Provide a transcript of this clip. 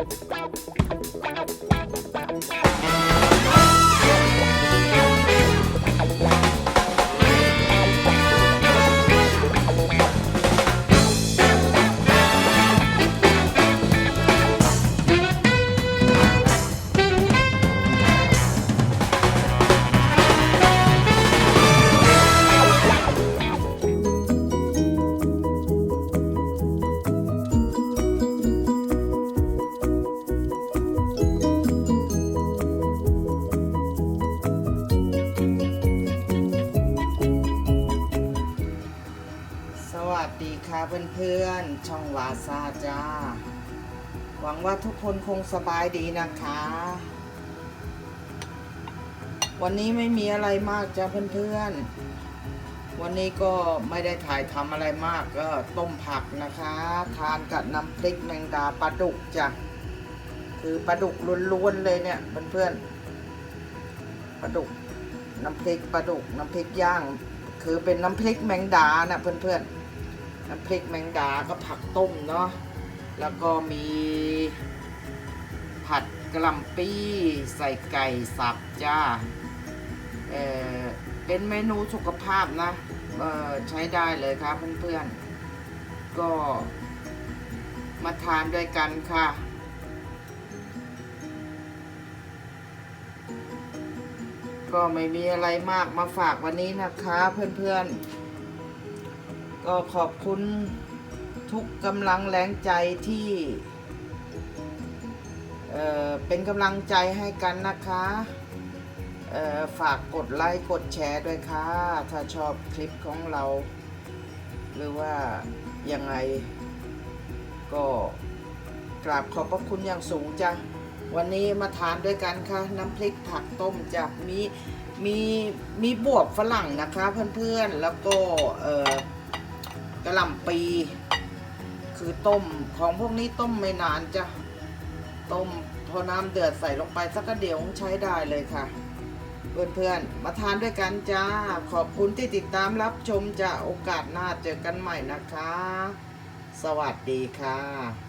ส วัสดีค่ะเพื่อนๆ ช่องวาซาจ้า หวังว่าทุกคนคงสบายดีนะคะ วันนี้ไม่มีอะไรมากจ้าเพื่อนๆ วันนี้ก็ไม่ได้ถ่ายทำอะไรมากก็ต้มผักนะคะ ทานกับน้ำพริกแมงดาปลาดุกจ้ะ คือปลาดุกล้วนๆเลยเนี่ยเพื่อนๆ ปลาดุกน้ำพริกปลาดุกน้ำพริกย่างคือเป็นน้ำพริกแมงดานะเพื่อนๆ น้ำพริกแมงดาก็ผักต้มเนาะแล้วก็มีผัดกะหล่ำปี้ ใส่ไก่สับจ้าเออเป็นเมนูสุขภาพนะเออใช้ได้เลยครับเพื่อนๆ ก็มาทานด้วยกันค่ะก็ไม่มีอะไรมากมาฝากวันนี้นะคะเพื่อนๆ ก็ขอบคุณทุกกำลังแรงใจที่เเป็นกำลังใจให้กันนะคะฝากกดไลค์กดแชร์ด้วยค่ะ ถ้าชอบคลิปของเรา หรือว่ายังไง ก็กราบขอบพระคุณอย่างสูงจ้ะ วันนี้มาทานด้วยกันค่ะ น้ำพริกผักต้มจะมีมีมีบวบฝรั่งนะคะเพื่อนๆ แล้วก็เออ ระหล่ำปี คือต้มของพวกนี้ต้มไม่นานจ้ะต้มพอน้ำเดือดใส่ลงไปสักกระเดี๋ยวใช้ได้เลยค่ะ เพื่อนๆ มาทานด้วยกันจ้า ขอบคุณที่ติดตามรับชมจะโอกาสหน้าเจอกันใหม่นะคะ สวัสดีค่ะ